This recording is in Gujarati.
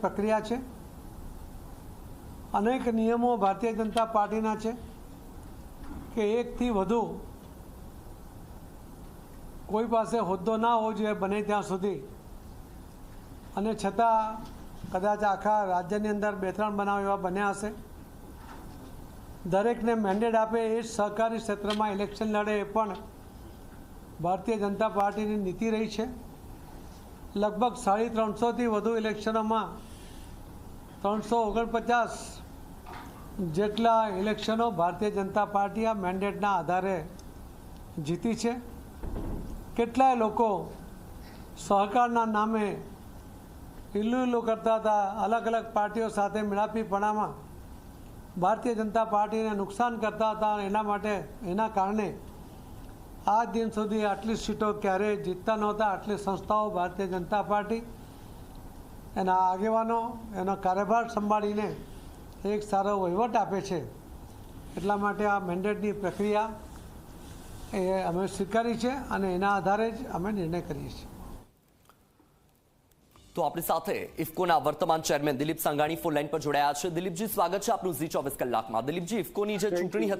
પ્રક્રિયા છે? અનેક નિયમો ભારતીય જનતા પાર્ટીના છે કે એકથી વધુ કોઈ પાસે હોદ્દો ના હોવો જોઈએ, બને ત્યાં સુધી. અને છતાં કદાચ આખા રાજ્યની અંદર બે ત્રણ બનાવ એવા બન્યા હશે. દરેકને મેન્ડેટ આપે એ સહકારી ક્ષેત્રમાં ઇલેક્શન લડે એ પણ ભારતીય જનતા પાર્ટીની નીતિ રહી છે. લગભગ સાડી ત્રણસોથી વધુ ઇલેક્શનોમાં ત્રણસો ઓગણપચાસ જેટલા ઇલેક્શનો ભારતીય જનતા પાર્ટી આ મેન્ડેટના આધારે જીતી છે. કેટલાય લોકો સહકારના નામે ઇલ્લુ ઇલ્લુ કરતા હતા. અલગ અલગ પાર્ટીઓ સાથે મેળાપીપણામાં ભારતીય જનતા પાર્ટીને નુકસાન કરતા હતા એના માટે, એના કારણે આ દિન સુધી આટલી સીટો ક્યારેય જીતતા નહોતા. આટલી સંસ્થાઓ ભારતીય જનતા પાર્ટી એના આગેવાનો એનો કારોબાર સંભાળીને એક સારો વહીવટ આપે છે. એટલા માટે આ મેન્ડેટની પ્રક્રિયા એ અમે સ્વીકારી છે અને એના આધારે જ અમે નિર્ણય કરીએ છીએ. તો આપણી સાથે ઇફકોના વર્તમાન chairman Dilip Sanghani phone line પર જોડાયા છે. દિલીપજી સ્વાગત છે આપનું ઝી ચોવીસ કલાકમાં. દિલીપજી ઇફકોની જે ચૂંટણી હતી